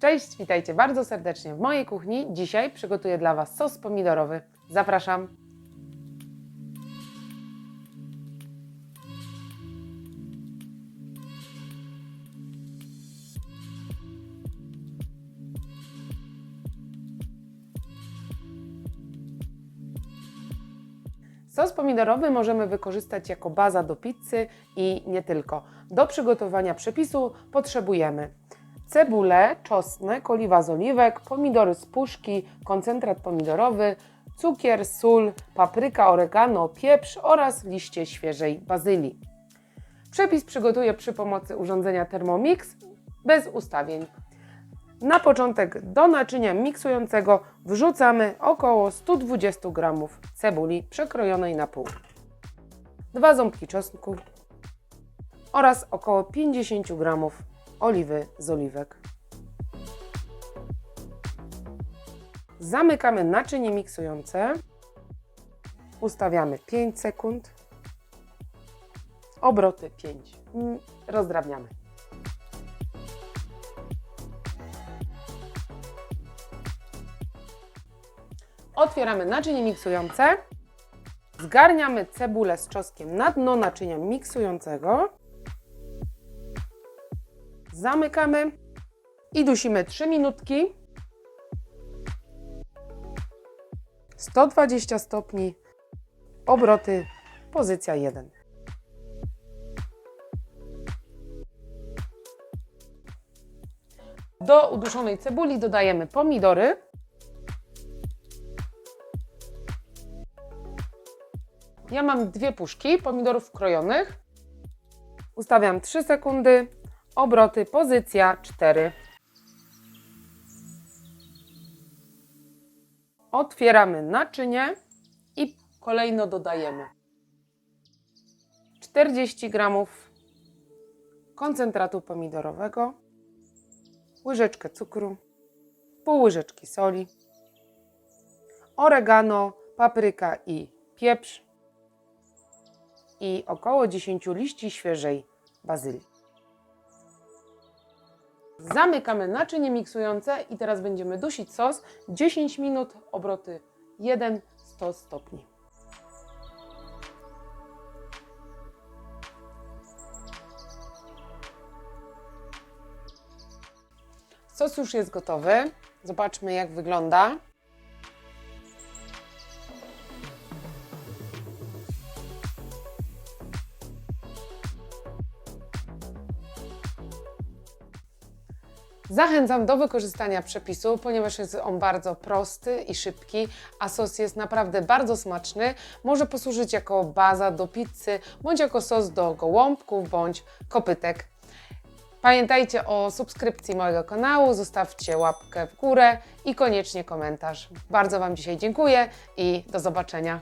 Cześć, witajcie bardzo serdecznie w mojej kuchni. Dzisiaj przygotuję dla Was sos pomidorowy. Zapraszam. Sos pomidorowy możemy wykorzystać jako baza do pizzy i nie tylko. Do przygotowania przepisu potrzebujemy cebulę, czosnek, oliwa z oliwek, pomidory z puszki, koncentrat pomidorowy, cukier, sól, papryka, oregano, pieprz oraz liście świeżej bazylii. Przepis przygotuję przy pomocy urządzenia Thermomix bez ustawień. Na początek do naczynia miksującego wrzucamy około 120 g cebuli przekrojonej na pół, dwa ząbki czosnku oraz około 50 g oliwy z oliwek. Zamykamy naczynie miksujące. Ustawiamy 5 sekund. Obroty 5. Mm, Rozdrabniamy. Otwieramy naczynie miksujące. Zgarniamy cebulę z czosnkiem na dno naczynia miksującego. Zamykamy i dusimy 3 minutki. 120 stopni. Obroty pozycja 1. Do uduszonej cebuli dodajemy pomidory. Ja mam dwie puszki pomidorów krojonych. Ustawiam 3 sekundy. Obroty pozycja 4. Otwieramy naczynie i kolejno dodajemy 40 g koncentratu pomidorowego, łyżeczkę cukru, pół łyżeczki soli, oregano, papryka i pieprz i około 10 liści świeżej bazylii. Zamykamy naczynie miksujące i teraz będziemy dusić sos 10 minut, obroty 1 100 stopni. Sos już jest gotowy. Zobaczmy jak wygląda. Zachęcam do wykorzystania przepisu, ponieważ jest on bardzo prosty i szybki, a sos jest naprawdę bardzo smaczny. Może posłużyć jako baza do pizzy, bądź jako sos do gołąbków, bądź kopytek. Pamiętajcie o subskrypcji mojego kanału, zostawcie łapkę w górę i koniecznie komentarz. Bardzo Wam dzisiaj dziękuję i do zobaczenia.